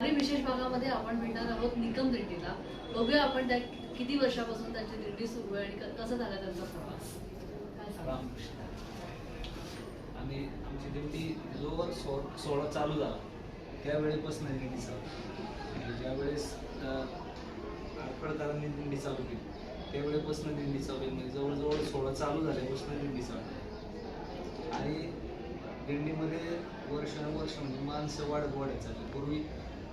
विशेष भागामध्ये आपण भेटणार आहोत निकम दिंडीला बघूया आपण त्या किती वर्षापासून त्यांची दिंडी सुरू आहे आणि कसा झाला त्यांचा प्रवास? आम्ही आमची दिंडी जो सो सोहळा चालू झाला. त्यावेळेपासून दिंडी चालू. ज्यावेळेस आडकडकरांनी दिंडी चालू केली त्यावेळेपासून दिंडी चालू आहे. म्हणजे जवळजवळ सोहळा चालू झाल्यापासून दिंडी चालू आणि दिंडीमध्ये वर्षानुवर्ष म्हणजे माणसं वाढत वाढत चालली. पूर्वी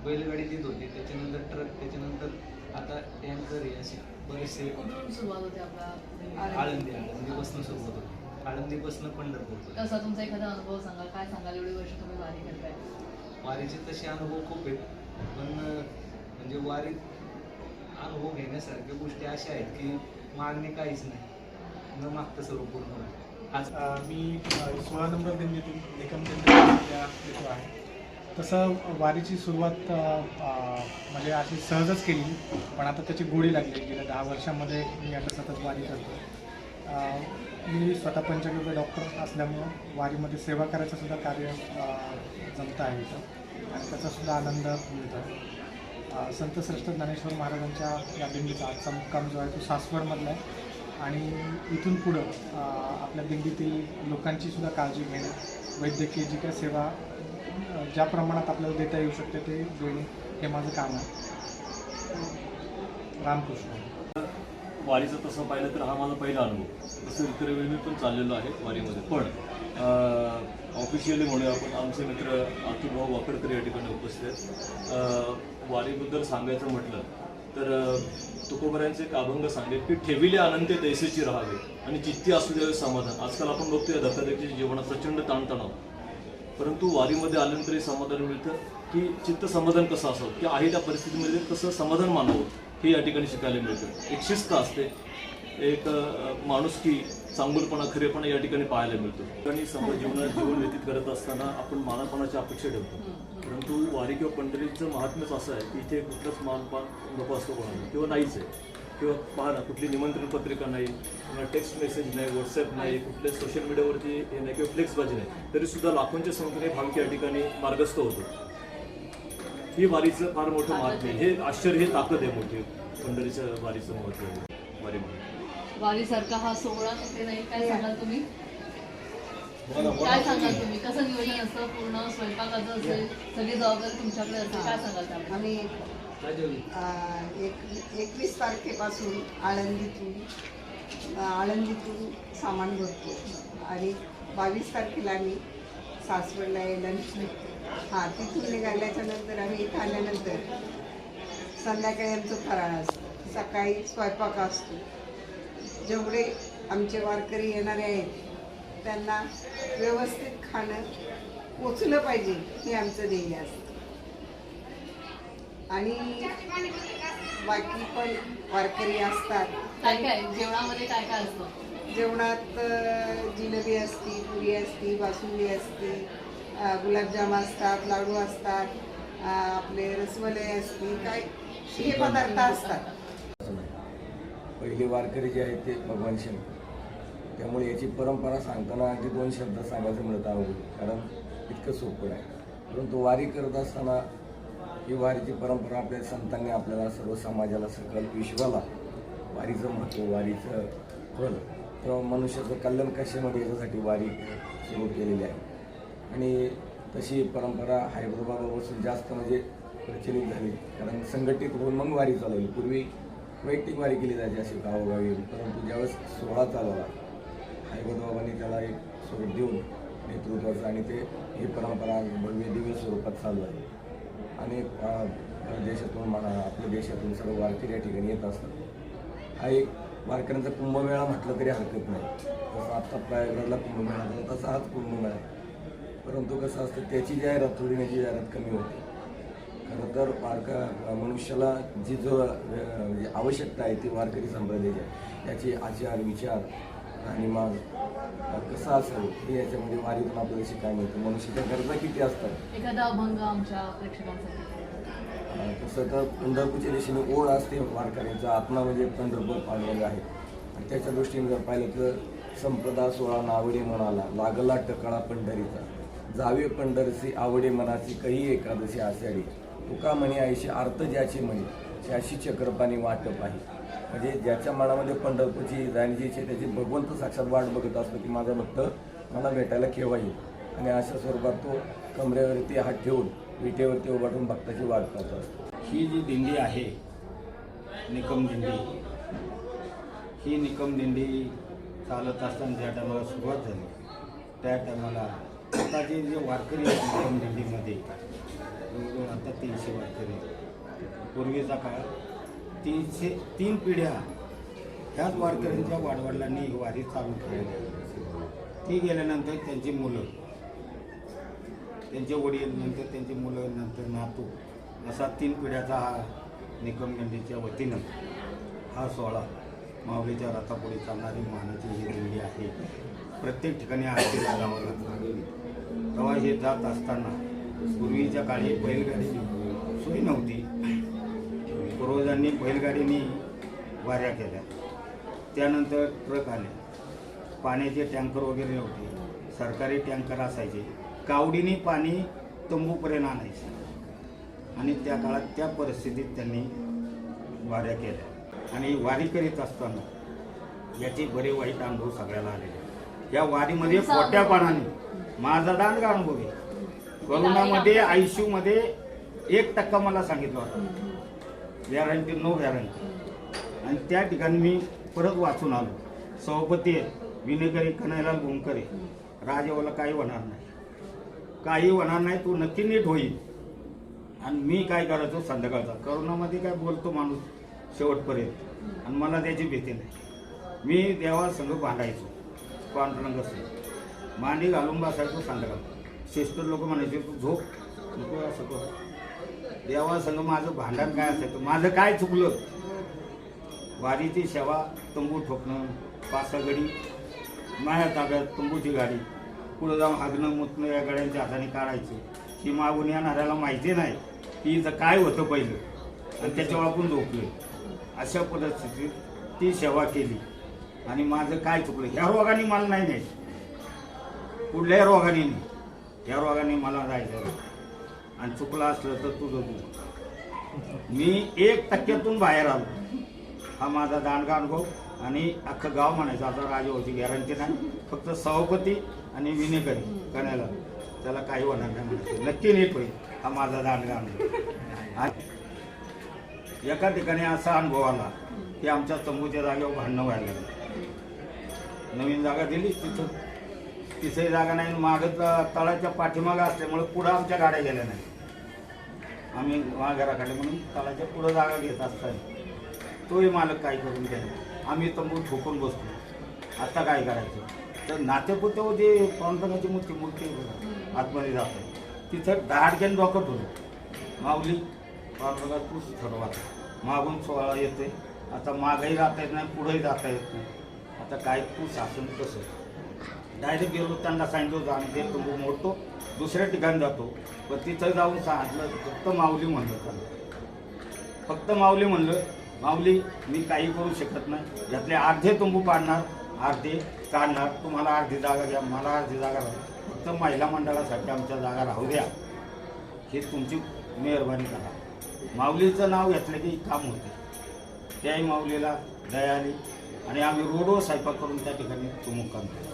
बैलगाडी देत होती त्याच्यानंतर ट्रक त्याच्यानंतर आता टँकर हे असे बरेचसे कुठून सुरुवात होते आपला आळंदी? आळंदीपासून सुरुवात होती. आळंदीपासून पंढरपूर कसा तुमचा एखादा अनुभव सांगा काय सांगाल? एवढी वर्ष तुम्ही वारी करताय. वारीचे तसे अनुभव खूप आहेत पण म्हणजे वारीत अनुभव घेण्यासारख्या गोष्टी अशा आहेत की मागणे काहीच नाही. न मागता सर्व पूर्ण. आज मी सोळा नंबर दिंडीतल्या येतो आहे. तसं वारीची सुरुवात म्हणजे अशी सहजच केली. पण आता त्याची गोडी लागली. गेल्या दहा वर्षामध्ये मी आता सतत वारी करतो मी स्वतः पंचगव्य डॉक्टर असल्यामुळं वारीमध्ये सेवा करायचं सुद्धा कार्य जमत जमतं आहे इथं. आणि त्याचासुद्धा आनंद मिळतो. संतश्रेष्ठ संत श्रेष्ठ ज्ञानेश्वर महाराजांच्या या दिंडीचा आजचा मुक्काम जो आहे तो सासवडमधला आहे. आणि इथून पुढं आपल्या दिंडीतील लोकांची सुद्धा काळजी घेणं वैद्यकीय जी काय सेवा ज्या प्रमाणात आपल्याला देता येऊ शकते ते देणे हे माझं काम आहे. रामकृष्ण. वारीचं तसं पाहिलं तर हा माझा पहिला अनुभव. तसं इतर वेळी मी पण चाललेलो आहे वारीमध्ये. पण ऑफिशियली म्हणूया आपण आमचे मित्र अतुलभाऊ वाकडकर या ठिकाणी उपस्थित आहेत. वारीबद्दल सांगायचं म्हटलं तर तुकोबऱ्यांचे एक अभंग सांगेल की ठेविले अनंत दैसेची राहावे आणि जित्ती असू द्यावे समाधान. आजकाल आपण बघतोय धकाधकीच्या जीवनात प्रचंड ताणतणाव. परंतु वारीमध्ये आल्यानंतर समाधान मिळतं की चित्त समाधान कसं असावं? की आहे त्या परिस्थितीमध्ये कसं समाधान मानावं? हे या ठिकाणी शिकायला मिळतं. एक शिस्त असते एक माणूस माणुसकी चांगुलपणा खरेपणा या ठिकाणी पाहायला मिळतो. आणि सम जीवनात जीवन व्यतीत करत असताना आपण मानापणाची अपेक्षा ठेवतो. परंतु वारी किंवा पंढरीचं महात्म्यच असं आहे की इथे कुठलंच मानपान नको असतो कोणाला किंवा नाहीच आहे. किंवा पहा ना कुठली निमंत्रण पत्रिका नाही किंवा टेक्स्ट मेसेज नाही व्हॉट्सअप नाही कुठल्या सोशल मीडियावरती हे नाही किंवा फ्लेक्सबाजी नाही तरी सुद्धा लाखोंच्या संख्येने भाविक या ठिकाणी मार्गस्थ होतो. ही वारीचं फार मोठं महात्म्य आहे. हे आश्चर्य हे ताकद आहे मोठी. पंढरीचं वारीचं महत्त्व आहे. वारीमध्ये वारीसारखा हा सोहळा कुठे नाही काय सांगाल तुम्ही? काय सांगाल तुम्ही? कसं नियोजन असतं? पूर्ण स्वयंपाकाचं असेल सगळी जबाबदारी तुमच्याकडे असते काय सांगाल? आम्ही एक एकवीस तारखेपासून आळंदीतून आळंदीतून सामान भरतो. आणि बावीस तारखेला आम्ही सासवडला यायला निघतो हां तिथून निघाल्याच्या नंतर आम्ही इथं आल्यानंतर संध्याकाळी आमचं फराळ असतं. सकाळी स्वयंपाक असतो. जेवढे आमचे वारकरी येणारे आहेत त्यांना व्यवस्थित खाणं पोचलं पाहिजे हे आमचं ध्येय असतं. आणि बाकी पण वारकरी असतात. काय काय? जेवणामध्ये काय काय असतं? जेवणात जिलेबी असती पुरी असती बासुंदी असती गुलाबजाम असतात लाडू असतात आपले रसमलाई असती काय हे पदार्थ असतात. पहिले वारकरी जे आहेत ते भगवान शंकर त्यामुळे याची परंपरा सांगताना अगदी दोन शब्द सांगायचं मिळत अवघड कारण इतकं सोपं आहे परंतु वारी करत असताना ही वारीची परंपरा आपल्या संतांनी आपल्याला सर्व समाजाला सकल विश्वाला वारीचं महत्त्व वारीचं फल. किंवा मनुष्याचं कल्याण कशामध्ये याच्यासाठी वारी सुरू केलेली आहे? आणि तशी परंपरा हैदराबादपासून जास्त म्हणजे प्रचलित झाली. कारण संघटित होऊन मग वारी चालवली. पूर्वी वैयक्तिक वारी केली जायची अशी गावोगावी. परंतु ज्यावेळेस सोहळा चालवला हैदराबाबांनी त्याला एक स्वरूप देऊन नेतृत्वाचं आणि ते ही परंपरा भव्य दिव्य स्वरूपात चालू आहे. आणि देशातून म्हणा आपल्या देशातून सर्व वारकरी या ठिकाणी येत असतात. हा एक वारकऱ्यांचा कुंभमेळा म्हटलं तरी हरकत नाही. जसं आत्ता प्रयागराजला कुंभमेळा झाला तसा हाच कुंभमेळा परंतु कसं असतं त्याची जाहिरात थोडी त्याची जाहिरात कमी होते. खरं तर वारका मनुष्याला जी जो आवश्यकता आहे ती वारकरी संप्रदायाची आहे. त्याची आचार विचार राहणीमान अं, कसं असेल हे याच्यामध्ये वारीतून आपल्याला शिकायला मिळतं. मनुष्याच्या गरजा किती असतात? एखादा अभंग आमच्या प्रेक्षकांसाठी. तसं तर पंढरपूरच्या दिशेने ओढ असते वारकऱ्यांचा. आत्मा म्हणजे पंढरपूर पांडवले आहे. आणि त्याच्या दृष्टीने जर पाहिलं तर संप्रदा सोळा नावडे म्हणाला लागला टकळा पंढरीचा. जावे पंढरसी आवडे मनाची काही एकादशी आषाढी. तुका म्हणे आईशी अर्थ ज्याची म्हणे. त्याशी चक्रपाणी वाटप आहे. म्हणजे ज्याच्या मनामध्ये पंढरपूरची जाण्याची इच्छा त्याची भगवंत साक्षात वाट बघत असतो की माझा भक्त मला भेटायला केव्हा येईल? आणि अशा स्वरूपात तो कमरेवरती हात ठेवून विटेवरती उभारून भक्ताची वाट पाहतो ही जी दिंडी आहे निकम दिंडी ही निकम दिंडी चालत असताना ज्या टायमाला सुरुवात झाली त्या टायमाला आता जे वारकरी आहेत निकम दिंडीमध्ये जवळजवळ आता तीनशे वारकरी आहेत. पूर्वीचा काळ. तीनशे तीन पिढ्या ह्याच वारकऱ्यांच्या वाडवडिलांनी ही वारी चालू केली ती गेल्यानंतर त्यांची मुलं त्यांचे वडील नंतर त्यांची मुलं नंतर नातू असा तीन पिढ्याचा हा निकमगंडीच्या वतीनं हा सोहळा माऊलीच्या रथापुढे चालणारी मानाची ही दिंडी आहे. प्रत्येक ठिकाणी आरती लागावं. लागतं तेव्हा हे जात असताना पूर्वीच्या काळी बैलगाडीची सोय नव्हती. पूर्वजांनी बैलगाडीने वाऱ्या केल्या. त्यानंतर ट्रक आले. पाण्याचे टँकर वगैरे नव्हते. सरकारी टँकर असायचे. कावडीने पाणी तंबूपर्यंत आणायचे. आणि त्या काळात त्या परिस्थितीत त्यांनी वाऱ्या केल्या. आणि वारी करीत असताना याचे बरे वाईट अनुभव सगळ्याला आलेले या वारीमध्ये अनुभव? पाण्याने माझा दांडगा अनुभव आहे. करोनामध्ये आयसीयू मध्ये एक टक्का मला सांगितलं होता. गॅरंटी नो गॅरंटी आणि त्या ठिकाणी मी परत वाचून आलो. सभापती आहेत विनेकरी कन्हैलाल भोंकरे राजेवाला काही होणार नाही. काही होणार नाही तू नक्की नीट होईल. आणि मी काय करायचो संध्याकाळचा? करोनामध्ये काय बोलतो माणूस शेवटपर्यंत. आणि मला त्याची भीती नाही. मी देवासंग भांडायचो. पांढरंग असं मांडी घालून बसायचो संध्याकाळ. सिस्टर लोक म्हणायचे तू झोप. नको असं कर. देवासंग माझं भांडण काय असायचं माझं काय चुकलं? वारीची सेवा तंबू ठोकणं पाच सहा गडी माझ्या ताब्यात तंबूची गाडी. पुढं जाऊन हागणं मुतणं या गाड्यांच्या हाताने काढायचं. ही मागून येणाऱ्याला माहिती नाही. की इथं काय होतं पहिलं? आणि त्याच्यावर आपण झोपलो अशा परिस्थितीत ती सेवा केली. आणि माझं काय चुकलं? ह्या रोगाने मला नाही न्यायचं. कुठल्याही रोगाने नाही. ह्या रोगाने मला जायचं आणि चुकलं असलं तर तुझं तू मी एक टक्क्यातून बाहेर आलो. हा माझा दांडगा अनुभव आणि अख्खं गाव म्हणायचं आता राजावरची गॅरंटी नाही. फक्त सभापती आणि विनेकरी कण्याला त्याला काही होणार नाही म्हणायचं. नक्की नीट होईल. हा माझा दांडगा अनुभव. आणि एका ठिकाणी असा अनुभव आला की आमच्या तंबूच्या जागेवर भांडणं व्हायला लागलं. नवीन जागा दिलीच तिथं. तिथंही जागा नाही मागं तळाच्या पाठीमागं असल्यामुळे पुढं आमच्या गाड्या गेल्या नाही आम्ही घराकडे म्हणून तळाच्या पुढं जागा घेत असताना तोही मालक काय करून द्यायला आम्ही तंबू ठोकून बसतो आता काय करायचं? तर नातेपुते जे पांडुरंगाची मूर्ती मूर्ती आहे आतमध्ये जातात तिथं दहाडक्यान डोकं ठेवलं. माऊली पांडुरंगा तूच ठरवा. मागून सोहळा येतोय. आता मागही जाता येत नाही पुढेही जाता येत नाही. आता काय तू शासन कसं? डायरेक्ट गेलो त्यांना सांगितलं होतं आम्ही ते तंबू मोडतो दुसऱ्या ठिकाणी जातो. पण तिथं जाऊन सांगितलं फक्त माऊली म्हणलं त्यांना फक्त माऊली म्हणलं माऊली मी काही करू शकत नाही. यातले अर्धे तंबू पाडणार अर्धे काढणार तुम्हाला अर्धी जागा द्या मला अर्धी जागा राहू फक्त महिला मंडळासाठी आमच्या जागा राहू द्या. ही तुमची मेहरबानी करा. माऊलीचं नाव घेतलं की काम होते. त्याही माऊलीला दया आली आणि आम्ही रोडवर स्वयंपाक करून त्या ठिकाणी तो मुक्काम केला